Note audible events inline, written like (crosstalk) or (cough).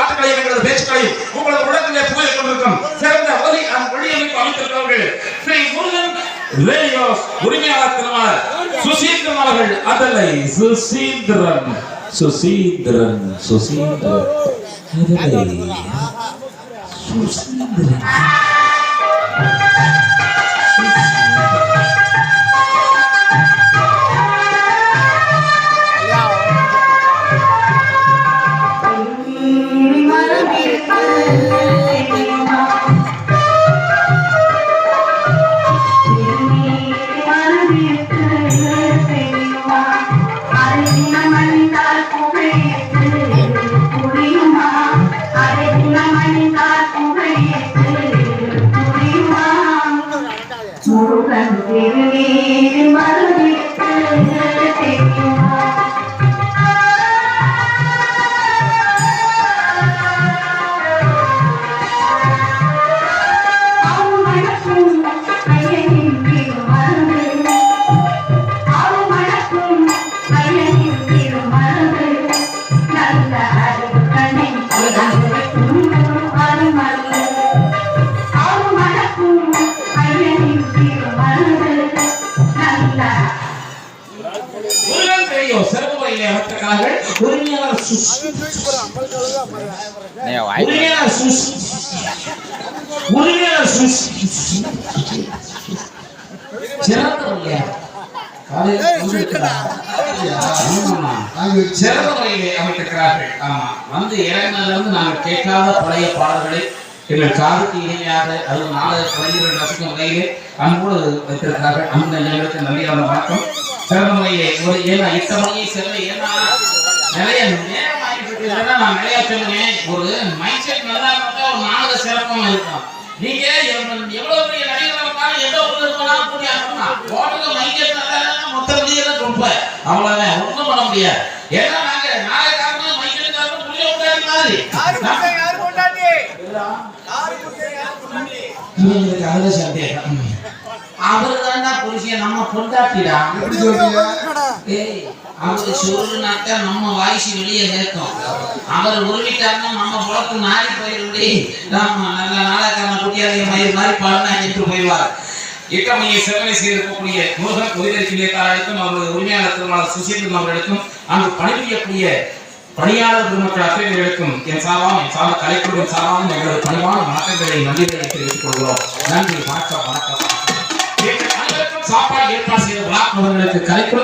பாட்டுகளையும் எங்களது பேச்சுக்களையும் உங்களது உலகத்திலே புகழ் கொண்டிருக்கும் சிறந்த ஒலி அந்த ஒளியமைப்பு அமைத்திருக்கிறவர்கள் ஸ்ரீ முருகன் ரேடியோ உரிமையாளர் திருமணர் சுசீந்திரன் அவர்கள் அதலை சுசீந்திரன் சுசீந்திரன் சுசீந்திரன் அதலை சுசீந்திரன். முருகன் (laughs) சுசி சிறந்த சிறந்த முறையிலே அமைத்திருக்கிறார்கள். ஆமா. வந்து இறங்கினதுல இருந்து நாங்கள் கேட்காத பழைய பாடல்களை எங்கள் காதுக்கு இனிமையாக அதுவும் நாடக கலைஞர்கள் ரசிக்கும் வகையிலே அன்போடு வைத்திருக்கிறார்கள். அந்த நன்றி அந்த வணக்கம். சிறந்த முறையிலே ஒரு ஏன்னா இத்தனை மணியை செல்ல ஏன்னா நிறைய நேரம் ஆகிட்டு இருக்குதுன்னா நான் நிறைய சொல்லுவேன். ஒரு மைண்ட் செட் நல்லா இருந்தா ஒரு நாடக சிறப்பமா இருக்கும் நீங்க எவ்வளவு மொத்த வெளியெல்லாம் ரொம்ப அவ்வளவுதான்? ஒண்ணும் பண்ண முடியாது. ஏன்னா நாங்க நாடகக்காரங்க மைண்ட் செட் புரிய விட்டாரு மாதிரி. இவங்களுக்கு அதுல சந்தேகம். அவரு தான்டா புருஷன் நம்ம பொண்டாட்டிடா. ஏய் அவரு சொல்லுனாக்கா நம்ம வாய்ஸ் வெளியே கேட்கும். அவர் உருவிட்டாருன்னா நம்ம புழப்பு நாரி போயிருந்தி நம்ம நல்ல நாடகாரன குட்டியாரிய மயிர் மாதிரி பாடினா என்று போய்வார் இட்டமையை சேவனை செய்திருக்கக்கூடிய முருகன் உதவியாளர்களுக்கும் அவரது உரிமையாளர் திருமணம் சுசீலம் அவர்களுக்கும் அங்கு பணிபுரியக்கூடிய பணியாளர் பெருமக்கள் அத்தனைகளுக்கும் என் சார்பாகவும் என் சார்ந்த கலைக்குழுவின் சார்பாகவும் எங்களது பணிவான வணக்கங்களை நன்றிகளை தெரிவித்துக் கொள்கிறோம். நன்றி வணக்கம் வணக்கம். சாப்பாடு ஏற்பாடு செய்த விழா அவர்களுக்கு கலைக்குழு